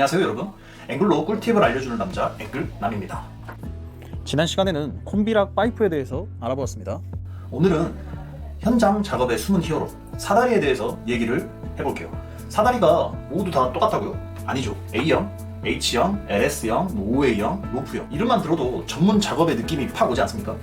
안녕하세요 여러분 앵글로 꿀팁을 알려주는 남자 앵글남입니다 지난 시간에는 콤비락 파이프에 대해서 알아보았습니다. 오늘은 현장 작업의 숨은 히어로 사다리에 대해서 얘기를 해볼게요 사다리가 모두 다 똑같다고요? 아니죠 A형, H형, LS형, 뭐 OA형, 로프형 이름만 들어도 전문 작업의 느낌이 팍 오지 않습니까?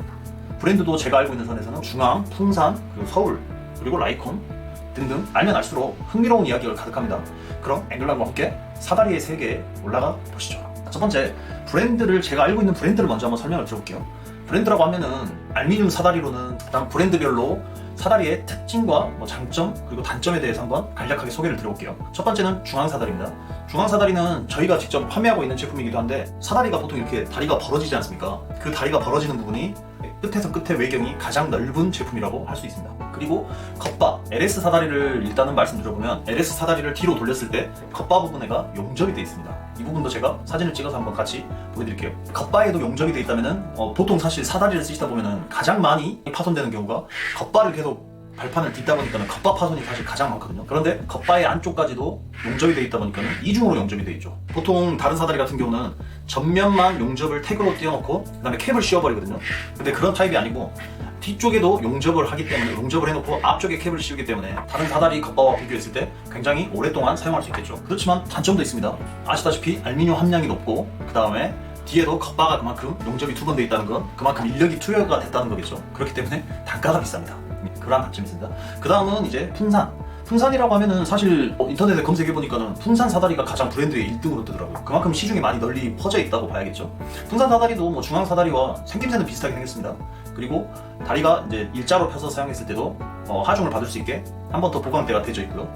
브랜드도 제가 알고 있는 선에서는 중앙, 풍산, 그리고 서울, 그리고 라이콘 등등 알면 알수록 흥미로운 이야기가 가득합니다. 그럼 앵글람과 함께 사다리의 세계에 올라가 보시죠. 첫 번째 브랜드를 제가 알고 있는 브랜드를 먼저 한번 설명을 드려볼게요. 브랜드라고 하면은 알미늄 사다리로는 일단 브랜드별로 사다리의 특징과 뭐 장점 그리고 단점에 대해서 한번 간략하게 소개를 드려볼게요. 첫 번째는 중앙 사다리입니다. 중앙 사다리는 저희가 직접 판매하고 있는 제품이기도 한데 사다리가 보통 이렇게 다리가 벌어지지 않습니까? 그 다리가 벌어지는 부분이 끝에서 끝의 외경이 가장 넓은 제품이라고 할 수 있습니다. 그리고 겉바 LS 사다리를 일단은 말씀드려보면 LS 사다리를 뒤로 돌렸을 때 겉바 부분에가 용접이 되어 있습니다. 이 부분도 제가 사진을 찍어서 한번 같이 보여드릴게요. 겉바에도 용접이 되어 있다면은 어, 보통 사실 사다리를 쓰시다 보면은 가장 많이 파손되는 경우가 겉바를 계속 발판을 딛다 보니까는 겉바 파손이 사실 가장 많거든요. 그런데 겉바의 안쪽까지도 용접이 되어 있다 보니까는 이중으로 용접이 되어 있죠. 보통 다른 사다리 같은 경우는 전면만 용접을 태그로 띄워놓고 그다음에 캡을 씌워버리거든요. 근데 그런 타입이 아니고 뒤쪽에도 용접을 하기 때문에 용접을 해놓고 앞쪽에 캡을 씌우기 때문에 다른 사다리 겉바와 비교했을 때 굉장히 오랫동안 사용할 수 있겠죠. 그렇지만 단점도 있습니다. 아시다시피 알미늄 함량이 높고 그 다음에 뒤에도 겉바가 그만큼 용접이 두 번 돼 있다는 건 그만큼 인력이 투여가 됐다는 거겠죠. 그렇기 때문에 단가가 비쌉니다. 그런 있습니다. 그 다음은 이제 풍산. 풍산이라고 하면은 사실 어, 인터넷에 검색해 보니까는 풍산 사다리가 가장 브랜드의 1등으로 뜨더라고요. 그만큼 시중에 많이 널리 퍼져 있다고 봐야겠죠. 풍산 사다리도 뭐 중앙 사다리와 생김새는 비슷하게 생겼습니다. 그리고 다리가 이제 일자로 펴서 사용했을 때도 어, 하중을 받을 수 있게 한 번 더 보강대가 되어 있고요.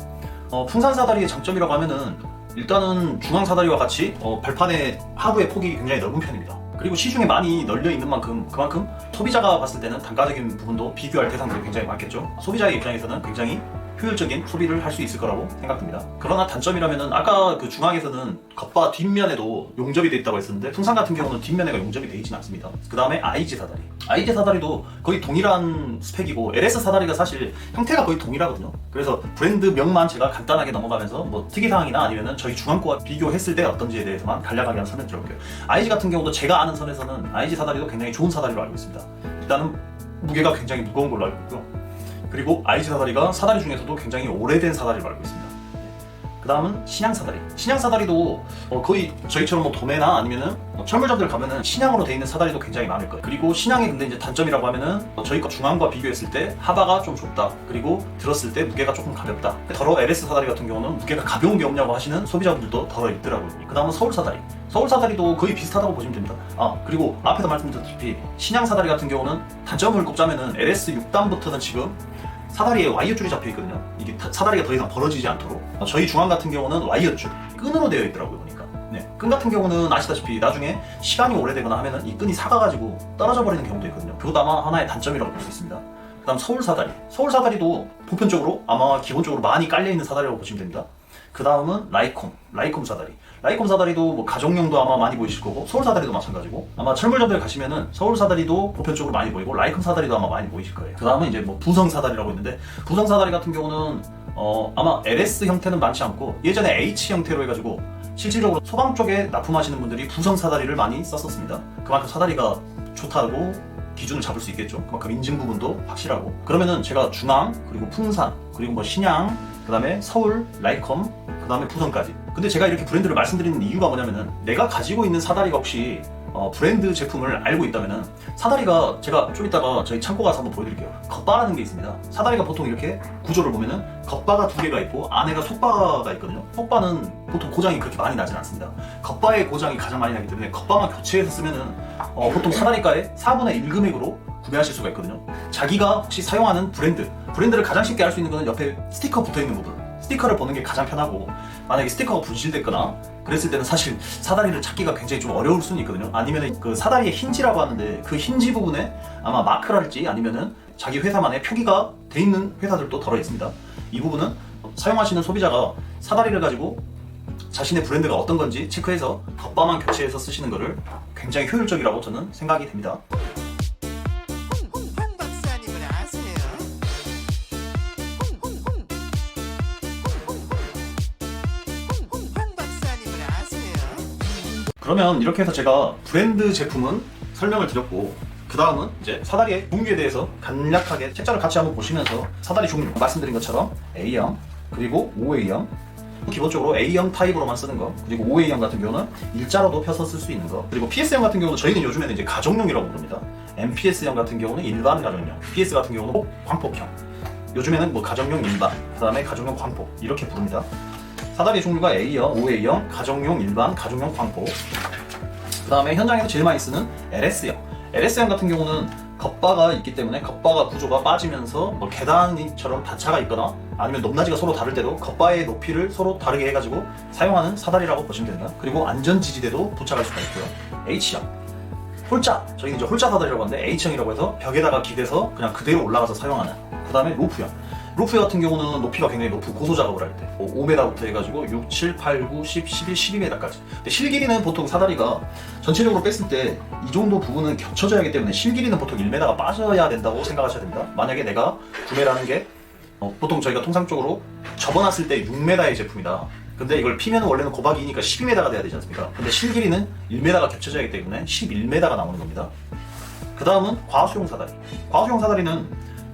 어, 풍산 사다리의 장점이라고 하면은 일단은 중앙 사다리와 같이 어, 발판의 하부의 폭이 굉장히 넓은 편입니다. 그리고 시중에 많이 널려 있는 만큼 그만큼 소비자가 봤을 때는 단가적인 부분도 비교할 대상들이 굉장히 많겠죠. 소비자의 입장에서는 굉장히 효율적인 소비를 할 수 있을 거라고 생각됩니다. 그러나 단점이라면은 아까 그 중앙에서는 겉바 뒷면에도 용접이 돼 있다고 했었는데 풍산 같은 경우는 뒷면에가 용접이 되어 있지는 않습니다. 그 다음에 IG 사다리. IG 사다리도 거의 동일한 스펙이고 LS 사다리가 사실 형태가 거의 동일하거든요. 그래서 브랜드 명만 제가 간단하게 넘어가면서 뭐 특이 사항이나 아니면은 저희 중앙 거와 비교했을 때 어떤지에 대해서만 간략하게 한번 설명 드려볼게요. IG 같은 경우도 제가 아는 선에서는 IG 사다리도 굉장히 좋은 사다리로 알고 있습니다. 일단은 무게가 굉장히 무거운 걸로 알고 있고요. 그리고 IG 사다리가 사다리 중에서도 굉장히 오래된 사다리로 알고 있습니다. 그 다음은 신양 사다리. 신양 사다리도 어, 거의 저희처럼 뭐 도매나 아니면은 뭐 철물점들 가면은 신양으로 돼 있는 사다리도 굉장히 많을 거예요. 그리고 신양의 근데 이제 단점이라고 하면은 어, 저희 거 중앙과 비교했을 때 하바가 좀 좁다. 그리고 들었을 때 무게가 조금 가볍다. 더러 LS 사다리 같은 경우는 무게가 가벼운 게 없냐고 하시는 소비자분들도 더러 있더라고요. 그 다음은 서울 사다리. 서울 사다리도 거의 비슷하다고 보시면 됩니다. 아 그리고 앞에서 말씀드렸다시피 신양 사다리 같은 경우는 단점을 꼽자면은 LS 6단부터는 지금 사다리에 와이어 줄이 잡혀 있거든요. 이게 다- 사다리가 더 이상 벌어지지 않도록. 어, 저희 중앙 같은 경우는 와이어 줄 끈으로 되어 있더라고요 보니까. 네. 끈 같은 경우는 아시다시피 나중에 시간이 오래되거나 하면은 이 끈이 사가가지고 떨어져 버리는 경우도 있거든요. 그것도 아마 하나의 단점이라고 볼 수 있습니다. 그다음 서울 사다리. 서울 사다리도 보편적으로 아마 기본적으로 많이 깔려 있는 사다리라고 보시면 됩니다. 그 다음은 라이콤, 라이콤 사다리. 라이콤 사다리도 뭐 가정용도 아마 많이 보이실 거고 서울 사다리도 마찬가지고 아마 철물점들 가시면은 서울 사다리도 보편적으로 많이 보이고 라이콤 사다리도 아마 많이 보이실 거예요. 그 다음은 이제 뭐 부성 사다리라고 있는데 부성 사다리 같은 경우는 어 아마 LS 형태는 많지 않고 예전에 H 형태로 해가지고 실질적으로 소방 쪽에 납품하시는 분들이 부성 사다리를 많이 썼었습니다. 그만큼 사다리가 좋다고 기준을 잡을 수 있겠죠. 그만큼 인증 부분도 확실하고. 그러면은 제가 중앙 그리고 풍산 그리고 뭐 신양 그다음에 서울 라이컴 그다음에 부성까지. 근데 제가 이렇게 브랜드를 말씀드리는 이유가 뭐냐면은 내가 가지고 있는 사다리가 혹시 어, 브랜드 제품을 알고 있다면은 사다리가 제가 좀 이따가 저희 창고 가서 한번 보여드릴게요. 겉바라는 게 있습니다. 사다리가 보통 이렇게 구조를 보면은 겉바가 두 개가 있고 안에가 속바가 있거든요. 속바는 보통 고장이 그렇게 많이 나진 않습니다. 겉바의 고장이 가장 많이 나기 때문에 겉바만 교체해서 쓰면은 어, 보통 사다리가의 4분의 1 금액으로 구매하실 수가 있거든요. 자기가 혹시 사용하는 브랜드, 브랜드를 가장 쉽게 알 수 있는 거는 옆에 스티커 붙어 있는 부분. 스티커를 보는 게 가장 편하고 만약에 스티커가 분실됐거나 그랬을 때는 사실 사다리를 찾기가 굉장히 좀 어려울 수는 있거든요. 아니면은 그 사다리의 힌지라고 하는데 그 힌지 부분에 아마 마크랄지 아니면은 자기 회사만의 표기가 돼 있는 회사들도 덜어 있습니다. 이 부분은 사용하시는 소비자가 사다리를 가지고 자신의 브랜드가 어떤 건지 체크해서 겉바만 교체해서 쓰시는 것을 굉장히 효율적이라고 저는 생각이 됩니다. 그러면 이렇게 해서 제가 브랜드 제품은 설명을 드렸고 그 다음은 이제 사다리의 종류에 대해서 간략하게 책자를 같이 한번 보시면서 사다리 종류 말씀드린 것처럼 A형 그리고 OA형 기본적으로 A형 타입으로만 쓰는 거 그리고 OA형 같은 경우는 일자로도 펴서 쓸 수 있는 거 그리고 PS형 같은 경우는 저희는 요즘에는 이제 가정용이라고 부릅니다. MPS형 같은 경우는 일반 가정용 PS 같은 경우는 꼭 광폭형. 요즘에는 뭐 가정용 일반 그 다음에 가정용 광폭 이렇게 부릅니다 사다리 종류가 A형, OA형, 가정용 일반, 가정용 광폭 그다음에 현장에서 제일 많이 쓰는 LS형. LS형 같은 경우는 겉바가 있기 때문에 겉바가 구조가 빠지면서 뭐 계단처럼 단차가 있거나 아니면 높낮이가 서로 다를 때도 겉바의 높이를 서로 다르게 해가지고 사용하는 사다리라고 보시면 됩니다. 그리고 안전 지지대도 도착할 수가 있고요. H형. 홀자. 저희는 이제 홀자 사다리라고 하는데 H형이라고 해서 벽에다가 기대서 그냥 그대로 올라가서 사용하는. 그 다음에 로프형 루프 같은 경우는 높이가 굉장히 높고 고소 작업을 할 때, 뭐 5m부터 해가지고 6, 7, 8, 9, 10, 11, 12m까지. 근데 실 길이는 보통 사다리가 전체적으로 뺐을 때 이 정도 부분은 겹쳐져야 하기 때문에 실 길이는 보통 1m가 빠져야 된다고 생각하셔야 됩니다. 만약에 내가 구매라는 게 어, 보통 저희가 통상적으로 접어놨을 때 6m의 제품이다. 근데 이걸 피면 원래는 고박이니까 12m가 돼야 되지 않습니까? 근데 실 길이는 1m가 겹쳐져야 하기 때문에 11m가 나오는 겁니다. 그 다음은 과수용 사다리. 과수용 사다리는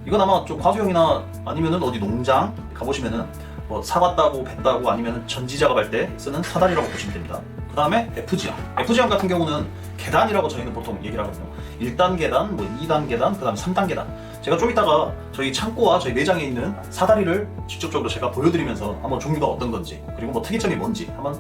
이건 아마 좀 과수용이나 아니면은 어디 농장 가보시면은 뭐배 따고 아니면은 전지 작업할 때 쓰는 사다리라고 보시면 됩니다. 그 다음에 FG형. FG형 같은 경우는 계단이라고 저희는 보통 얘기를 하거든요. 1단 계단, 뭐 2단 계단, 그 다음에 3단 계단. 제가 좀 이따가 저희 창고와 저희 매장에 있는 사다리를 직접적으로 제가 보여드리면서 한번 종류가 어떤 건지 그리고 뭐 특이점이 뭔지 한번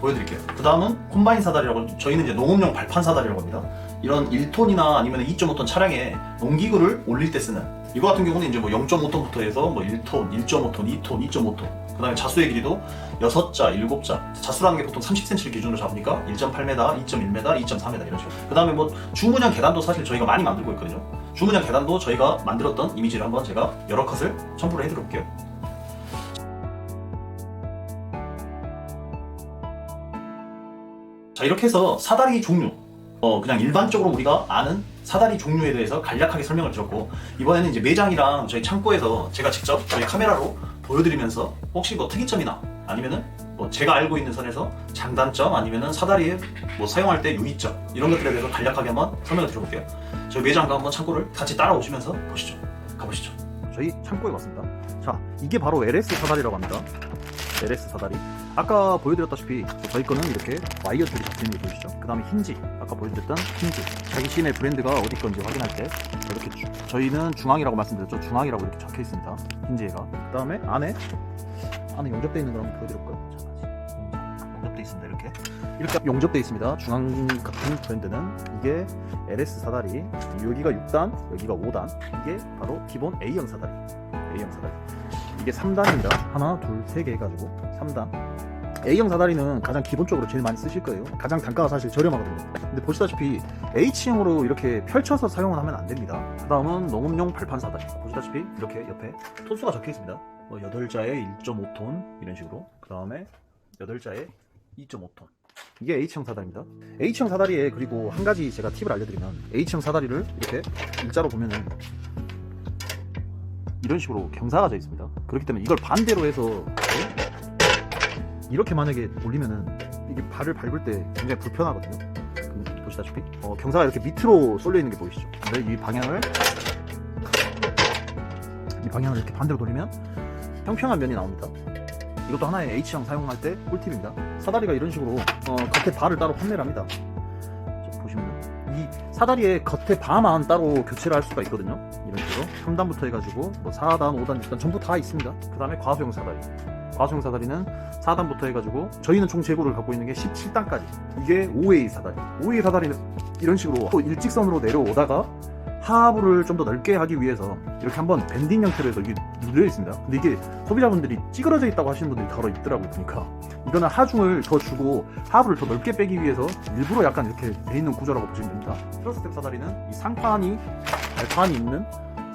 보여드릴게요. 그 다음은 콤바인 사다리라고 저희는 이제 농업용 발판 사다리라고 합니다. 이런 1톤이나 아니면 2.5톤 차량에 농기구를 올릴 때 쓰는. 이거 같은 경우는 이제 뭐 0.5톤부터 해서 뭐 1톤, 1.5톤, 2톤, 2.5톤. 그 다음에 자수의 길이도 6자, 7자. 자수라는 게 보통 30cm를 기준으로 잡으니까 1.8m, 2.1m, 2.4m 이런 식으로. 그 다음에 뭐 주문형 계단도 사실 저희가 많이 만들고 있거든요. 주문형 계단도 저희가 만들었던 이미지를 한번 제가 여러 컷을 첨부를 해드릴게요. 자 이렇게 해서 사다리 종류 어 그냥 일반적으로 우리가 아는 사다리 종류에 대해서 간략하게 설명을 드렸고 이번에는 이제 매장이랑 저희 창고에서 제가 직접 저희 카메라로 보여드리면서 혹시 뭐 특이점이나 아니면은 뭐 제가 알고 있는 선에서 장단점 아니면은 사다리에 뭐 사용할 때 유의점 이런 것들에 대해서 간략하게 한번 설명을 드려볼게요. 저희 매장과 한번 창고를 같이 따라오시면서 보시죠. 가보시죠. 저희 창고에 왔습니다. 자 이게 바로 LS 사다리라고 합니다. LS 사다리. 아까 보여드렸다시피 저희 거는 이렇게 와이어 줄이 잡히는 게 보이시죠? 그 다음에 힌지. 아까 보여드렸던 힌지. 자기 시내 브랜드가 어디 건지 확인할 때 이렇게 주- 저희는 중앙이라고 말씀드렸죠? 중앙이라고 이렇게 적혀 있습니다. 힌지가. 그 다음에 안에 안에 용접되어 있는 걸 한번 보여드릴까요? 용접되어 있습니다. 이렇게. 이렇게 용접되어 있습니다. 중앙 같은 브랜드는 이게 LS 사다리. 여기가 6단, 여기가 5단. 이게 바로 기본 A형 사다리. A형 사다리. 이게 3단입니다. 하나, 둘, 세 개 해가지고 3단. A형 사다리는 가장 기본적으로 제일 많이 쓰실 거예요. 가장 단가가 사실 저렴하거든요. 근데 보시다시피 H형으로 이렇게 펼쳐서 사용을 하면 안 됩니다. 그 다음은 농업용 발판 사다리. 보시다시피 이렇게 옆에 톤수가 적혀 있습니다. 뭐 8자에 1.5톤 이런 식으로. 그 다음에 8자에 2.5톤. 이게 H형 사다리입니다. H형 사다리에 그리고 한 가지 제가 팁을 알려드리면 H형 사다리를 이렇게 일자로 보면은 이런 식으로 경사가 져 있습니다. 그렇기 때문에 이걸 반대로 해서 이렇게 만약에 올리면은 이게 발을 밟을 때 굉장히 불편하거든요. 그, 보시다시피 어, 경사가 이렇게 밑으로 쏠려 있는 게 보이시죠? 근데 이 방향을 이 방향을 이렇게 반대로 돌리면 평평한 면이 나옵니다. 이것도 하나의 H형 사용할 때 꿀팁입니다. 사다리가 이런 식으로 어, 겉에 발을 따로 판매를 합니다. 자, 보시면 이 사다리의 겉에 바만 따로 교체를 할 수가 있거든요. 이런 식으로 3단부터 해가지고 뭐 4단, 5단, 6단 전부 다 있습니다. 그 다음에 과수용 사다리. 과수용 사다리는 4단부터 해가지고 저희는 총 재고를 갖고 있는 게 17단까지. 이게 5A 사다리. 5A 사다리는 이런 식으로 또 일직선으로 내려오다가 하부를 좀 더 넓게 하기 위해서 이렇게 한번 밴딩 형태로 해서 이게 눌려 있습니다. 근데 이게 소비자분들이 찌그러져 있다고 하시는 분들이 더러 있더라고요. 보니까 이거는 하중을 더 주고 하부를 더 넓게 빼기 위해서 일부러 약간 이렇게 돼 있는 구조라고 보시면 됩니다. 트러스텝 사다리는 이 상판이 발판이 있는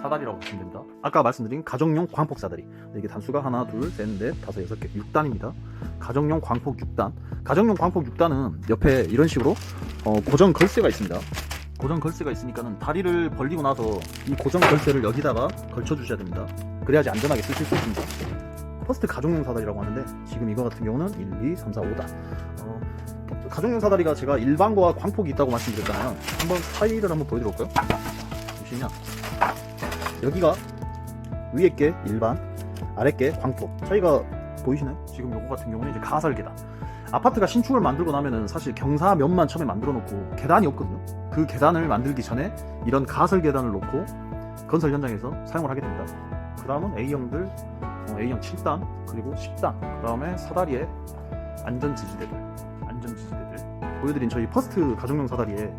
사다리라고 보시면 됩니다. 아까 말씀드린 가정용 광폭 사다리. 이게 단수가 하나, 둘, 셋, 넷, 다섯, 여섯 개, 6단입니다. 가정용 광폭 6단. 가정용 광폭 6단은 옆에 이런 식으로 어, 고정 걸쇠가 있습니다. 고정 걸쇠가 있으니까는 다리를 벌리고 나서 이 고정 걸쇠를 여기다가 걸쳐 주셔야 됩니다. 그래야지 안전하게 쓰실 수 있습니다. 퍼스트 가정용 사다리라고 하는데 지금 이거 같은 경우는 1, 2, 3, 4, 5단. 어, 가정용 사다리가 제가 일반과 광폭이 있다고 말씀드렸잖아요. 한번 차이를 한번 보여드릴까요? 보시냐? 여기가 위에 게 일반, 아래 게 광폭. 차이가 보이시나요? 지금 요거 같은 경우는 이제 가설 계단. 아파트가 신축을 만들고 나면은 사실 경사면만 처음에 만들어 놓고 계단이 없거든요. 그 계단을 만들기 전에 이런 가설 계단을 놓고 건설 현장에서 사용을 하게 됩니다. 그 다음은 A형들, 어, A형 7단, 그리고 10단, 그 다음에 사다리에 안전 지지대들, 안전 지지대들. 보여드린 저희 퍼스트 가정용 사다리에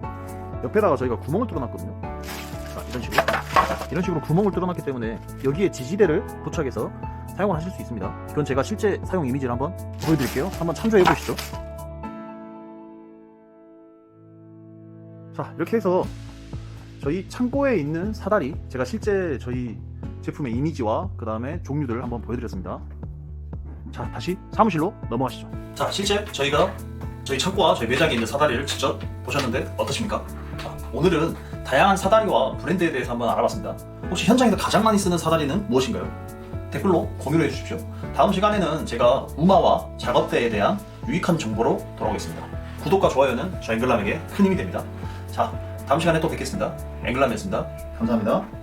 옆에다가 저희가 구멍을 뚫어놨거든요. 자, 이런 식으로. 이런 식으로 구멍을 뚫어놨기 때문에 여기에 지지대를 부착해서 사용을 하실 수 있습니다. 이건 제가 실제 사용 이미지를 한번 보여드릴게요. 한번 참조해 보시죠. 자, 이렇게 해서 저희 창고에 있는 사다리, 제가 실제 저희 제품의 이미지와 그 다음에 종류들을 한번 보여드렸습니다. 자, 다시 사무실로 넘어가시죠. 자, 실제 저희가 저희 창고와 저희 매장에 있는 사다리를 직접 보셨는데 어떠십니까? 자, 오늘은 다양한 사다리와 브랜드에 대해서 한번 알아봤습니다. 혹시 현장에서 가장 많이 쓰는 사다리는 무엇인가요? 댓글로 공유를 해주십시오. 다음 시간에는 제가 우마와 작업대에 대한 유익한 정보로 돌아오겠습니다. 구독과 좋아요는 저 앵글람에게 큰 힘이 됩니다. 자, 다음 시간에 또 뵙겠습니다. 앵글람이었습니다. 감사합니다.